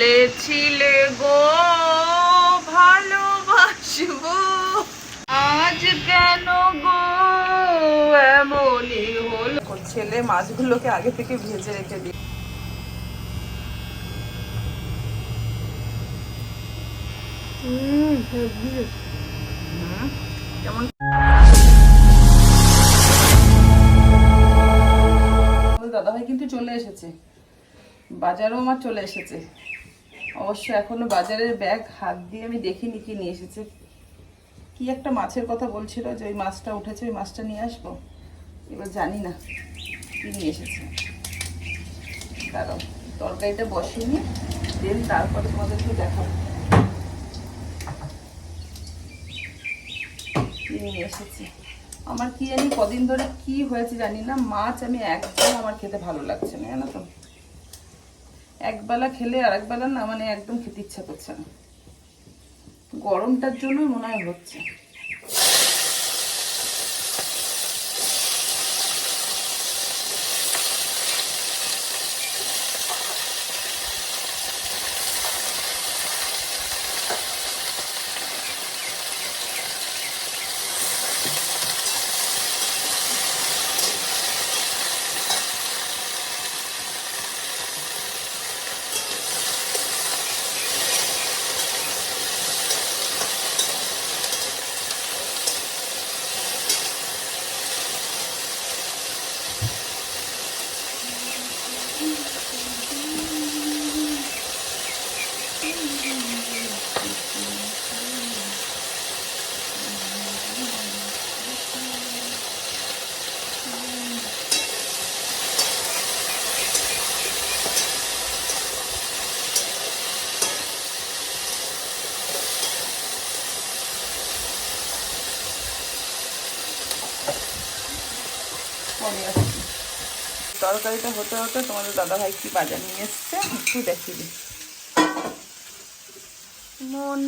বলেছিলে গো ভালোবাসবো। আজ কেন গো এমনই হলো। ছেলে মাছগুলোকে আগে থেকে ভেজে রেখে দিই হুম, কেমন দাদাভাই কিন্তু চলে এসেছে। বাজারও আমার চলে এসেছে। অবশ্য এখনও বাজারের ব্যাগ হাত দিয়ে আমি দেখিনি কি নিয়ে এসেছে। কি একটা মাছের কথা বলছিল যে ওই মাছটা উঠেছে, ওই মাছটা নিয়ে আসব। এবার জানি না কি নিয়ে এসেছে। কারণ তরকারিটা বসিয়ে দেন তারপরে তোমাদেরকে নিয়ে এসেছে? আমার কি জানি কদিন ধরে কি হয়েছে জানি না, মাছ আমি একদম আমার খেতে ভালো লাগছে না, জানো তো? একবেলা খেলে আর একবেলা না মানে একদম খেতে ইচ্ছা করছে না। গরমটার জন্য মনে হয় হচ্ছে পরে আসছি তরকারিটা হতে হতে তোমাদের দাদাভাই কি বাজার নিয়ে এসছে? একটু দেখিয়ে দিই। মন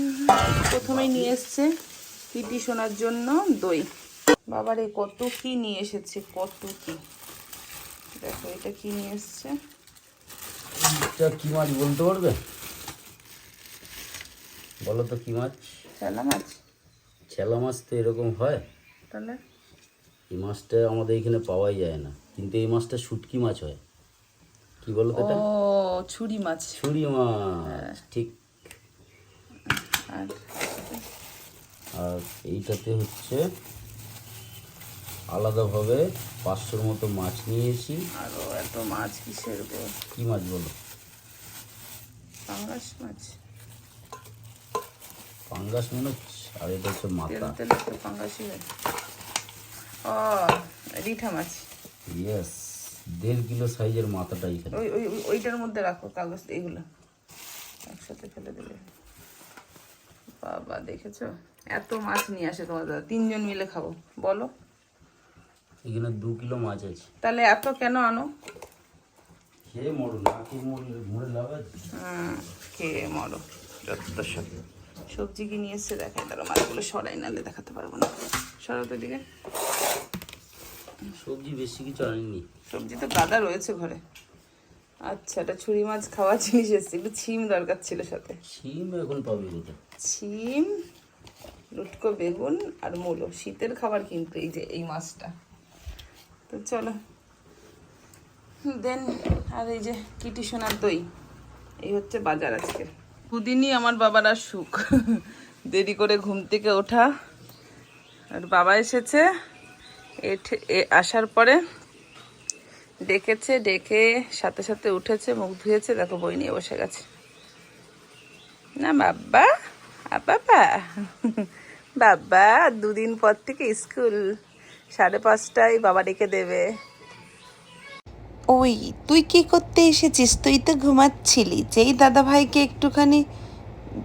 প্রথমেই নিয়ে এসছে পিটি শোনার জন্য দই। বাবারে কত কি নিয়ে এসেছে কত কি। দেখো এটা কি নিয়ে এসছে? এটা কি মাছ বলতে পারবে? বলো তো কি মাছ? চেলা মাছ। ছেলা মাছ তো এরকম হয়। তাহলে? এই মাছটা আমাদের এখানে পাওয়াই যায় না। কিন্তু এই মাছটা শুটকি মাছ হয়। কি বলো তো এটা? ছুরি মাছ। ছুরি মাছ ঠিক। আর এইটাতে হচ্ছে আলাদাভাবে পাঁচশোর মতো মাছ নিয়েছি। আরও এত মাছ কিসের কি মাছ বলো? পাঙ্গাস মাছ। পাঙ্গাস মনে হচ্ছে আর এটা হচ্ছে মাথা। পাঙ্গাসই হয়। ও রিঠা মাছ। ইয়েস দেড় কিলো সাইজের মাথাটা এখানে ওই ওই ওই- ওইটার মধ্যে রাখো কাগজ এইগুলো। একসাথে ফেলে দেবে। বাবা দেখেছ? এত মাছ নিয়ে আসে তোমার দাদা। তিনজন মিলে খাব। বলো। এখানে দু কিলো মাছ আছে। তাহলে এত কেন আনো? খেয়ে মরো না খেয়ে মরলে মরে লাভ আছে? খেয়ে মরো। যত সব সবজি কি নিয়ে এসছে দেখাই তারা মাছগুলো সরাই নালে দেখাতে পারব না। সরাও তো দিকে সবজি বেশি কিছু আনিনি সবজি তো গাদা রয়েছে ঘরে। আচ্ছা এটা ছুরি মাছ খাওয়ার জিনিস এসছে একটু ছিম দরকার ছিল সাথে। শিম এখন পাবি কোথায়? ছিম লুটকো বেগুন আর মূলো। শীতের খাবার কিন্তু এই যে এই মাছটা। তো চলো। দেন আর এই যে কিটি সোনার দই। এই হচ্ছে বাজার আজকে। দুদিনই আমার বাবার আর সুখ। দেরি করে ঘুম থেকে ওঠা। আর বাবা এসেছে। আসার পরে ডেকেছে, ডেকে সাথে সাথে উঠেছে, মুখ ধুয়েছে, দেখো বই নিয়ে বসে গেছে। না বাবা বাবা বাবা, দুদিন পর থেকে স্কুল, সাড়ে পাঁচটায় বাবা ডেকে দেবে। ওই, তুই কি করতে এসেছিস? তুই তো ঘুমাচ্ছিলি। যেই দাদা ভাইকে একটুখানি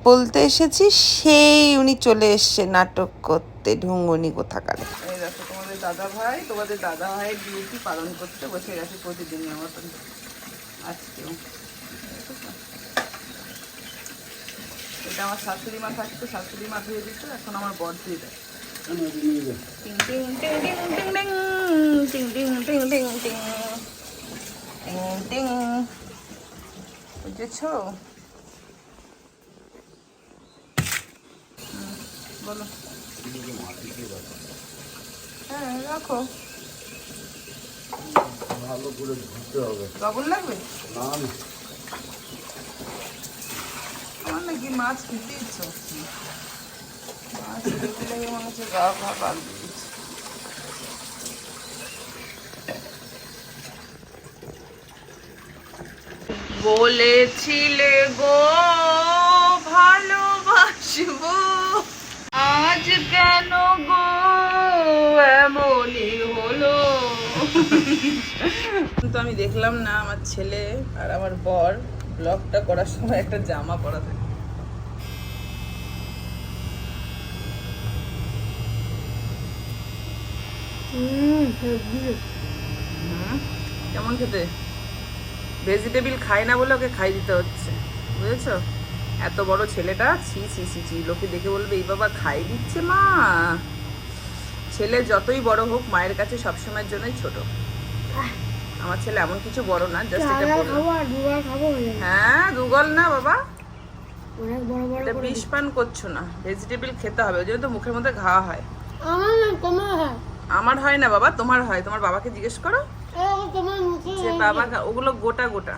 বলতে এসেছিস, সেই উনি চলে এসছে নাটক করতে, ঢুঙ্গনি কোথাকারে। দাদা ভাই তোমাদের দাদা ভাইয়ের ডিউটি পালন করতে বসে গেছে প্রতিদিনের মতন আজকেও এটা আমার শাশুড়ি মা থাকতো শাশুড়ি মা ধুয়ে দিত এখন আমার বর ধুয়ে দেয় বুঝেছ বলো হ্যাঁ রাখো। ভালো করে ধুতে হবে। লবণ লাগবে? না না। আমার নাকি মাছ খেতে ইচ্ছে হচ্ছে মাছ দেখতে লেগে মনে হচ্ছে গা ঘা পাল বলেছিলে গো কিন্তু আমি দেখলাম না আমার ছেলে আর আমার বর ব্লগটা করার সময় একটা জামা পরা থাকে। কেমন খেতে? ভেজিটেবিল খায় না বলে ওকে খাই দিতে হচ্ছে বুঝেছ? এত বড় ছেলেটা ছি ছি ছি ছি লোকে দেখে বলবে এই বাবা খাই দিচ্ছে মা। ছেলে যতই বড় হোক মায়ের কাছে সবসময়ের জন্যই ছোট। আমার ছেলে এমন কিছু বড় না জাস্ট এটা খাব হ্যাঁ দুগল না বাবা। অনেক বড় বড় এটা বিষ পান করছ না ভেজিটেবল খেতে হবে ওই জন্য তো মুখের মধ্যে ঘা হয়। আমার তোমার হয়। আমার হয় না বাবা তোমার হয় তোমার বাবাকে জিজ্ঞেস করো। যে বাবা ওগুলো গোটা গোটা।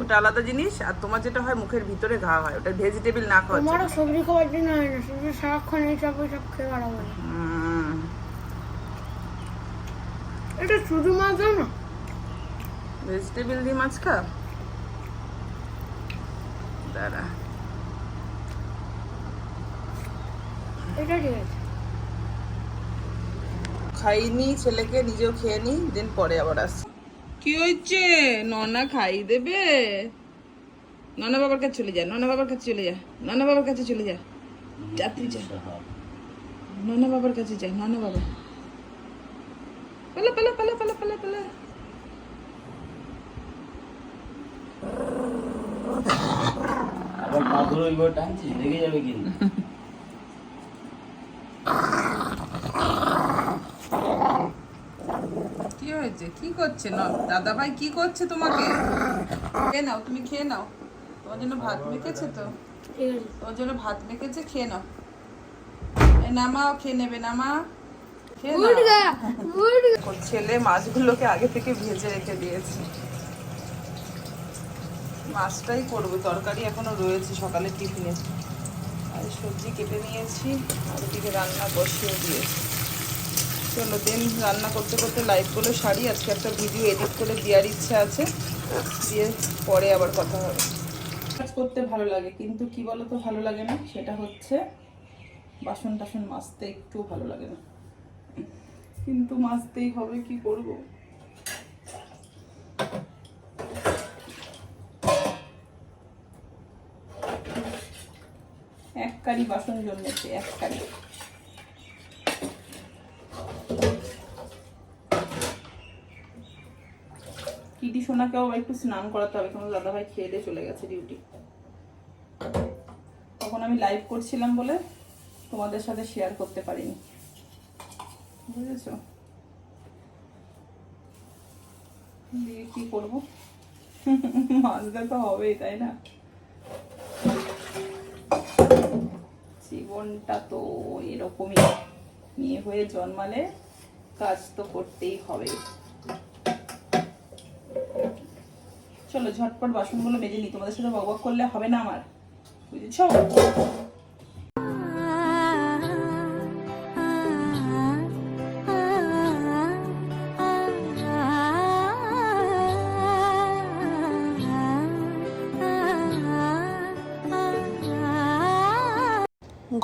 ওটা আলাদা জিনিস আর তোমার যেটা হয় মুখের ভিতরে ঘা হয় ওটা ভেজিটেবল না খাওয়া তোমারও সবজি খাওয়ার জন্য হয় না শুধু সারাক্ষণ এইসব ওইসব খেয়ে বেড়াবো এটা শুধু মাছ না ভেজিটেবল দিয়ে মাছ খা। দাঁড়া। এটা ঠিক আছে খাইনি ছেলেকে নিজেও খেয়ে নি দিন পরে আবার আস কি হচ্ছে ননা খাই দেবে? ননা বাবার কাছে চলে যা ননা বাবার কাছে চলে যা ননা বাবার কাছে চলে যা। যাত্রী যা। ননা বাবার কাছে যা ননা বাবা। পালা পালা পালা পালা পালা পালা। আবার পাথর ওইভাবে টানছিস লেগে যাবে কিন্তু। কি হয়েছে? কি করছে? ন দাদা ভাই কি করছে তোমাকে? খেয়ে নাও তুমি খেয়ে নাও। তোমার জন্য ভাত মেখেছে তো? তোমার জন্য ভাত মেখেছে খেয়ে নাও। এই নামাও খেয়ে নেবে নামা। খেয়ে ছেলে মাছগুলোকে আগে থেকে ভেজে রেখে দিয়েছে। মাছটাই করব, তরকারি এখনও রয়েছে, সকালে টিফিনে। আর সবজি কেটে নিয়েছি আর ওদিকে রান্না বসিয়ে দিয়েছি। চলো দিন রান্না করতে করতে লাইভগুলো সারি, আজকে একটা ভিডিও এডিট করে দেওয়ার ইচ্ছা আছে, দিয়ে পরে আবার কথা হবে। কাজ করতে ভালো লাগে, কিন্তু কি বলতো, ভালো লাগে না, সেটা হচ্ছে বাসন টাসন মাজতে একটু ভালো লাগে না। কিন্তু মাজতেই হবে, কি করব এক কারি বাসন জন্মেছে এক কারি কিটি সোনাকেও একটু স্নান করাতে হবে কোনো দাদাভাই খেয়ে দিয়ে চলে গেছে ডিউটি তখন আমি লাইভ করছিলাম বলে তোমাদের সাথে শেয়ার করতে পারিনি। বুঝেছ? দিয়ে কি করব? মাজতে তো হবেই, তাই না? জীবনটা তো এরকমই। মেয়ে হয়ে জন্মালে কাজ তো করতেই হবে। চলো ঝটপট বাসনগুলো মেজে নি তোমাদের সাথে বক করলে হবে না আমার, বুঝেছ?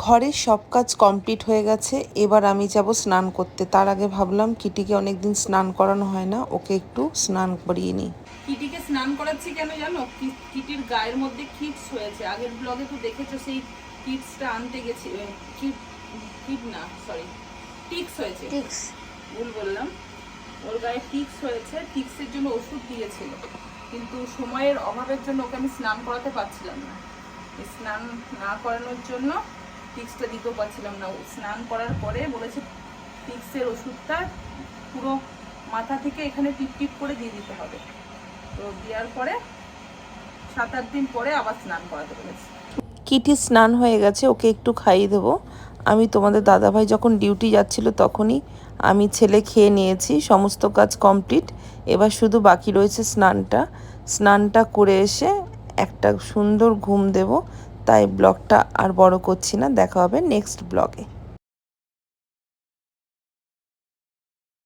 ঘরের সব কাজ কমপ্লিট হয়ে গেছে এবার আমি যাব স্নান করতে। তার আগে ভাবলাম কিটিকে অনেকদিন স্নান করানো হয় না ওকে একটু স্নান করিয়ে নিই। কিটিকে স্নান করাচ্ছি কেন জানো? কি- কিটির গায়ের মধ্যে কিটস হয়েছে। আগের ব্লগে তো দেখেছ সেই কিটসটা আনতে গেছি কিট কিট না সরি টিক্স হয়েছে। টিক্স। ভুল বললাম। ওর গায়ে টিক্স হয়েছে টিক্সের জন্য ওষুধ দিয়েছিল। কিন্তু সময়ের অভাবের জন্য ওকে আমি স্নান করাতে পারছিলাম না। স্নান না করানোর জন্য টিক্সটা দিতেও পারছিলাম না। স্নান করার পরে বলেছে টিক্সের ওষুধটা পুরো মাথা থেকে এখানে টিপ টিপ করে দিয়ে দিতে হবে। তো দেওয়ার পরে সাত আট দিন পরে আবার স্নান করাতে বলেছে। কিটি স্নান হয়ে গেছে, ওকে একটু খাইয়ে দেবো। আমি তোমাদের দাদাভাই যখন ডিউটি যাচ্ছিল তখনই আমি ছেলে খেয়ে নিয়েছি, সমস্ত কাজ কমপ্লিট। এবার শুধু বাকি রয়েছে স্নানটা। স্নানটা করে এসে একটা সুন্দর ঘুম দেব। তাই ব্লগটা আর বড় করছি না দেখা হবে নেক্সট ব্লগে।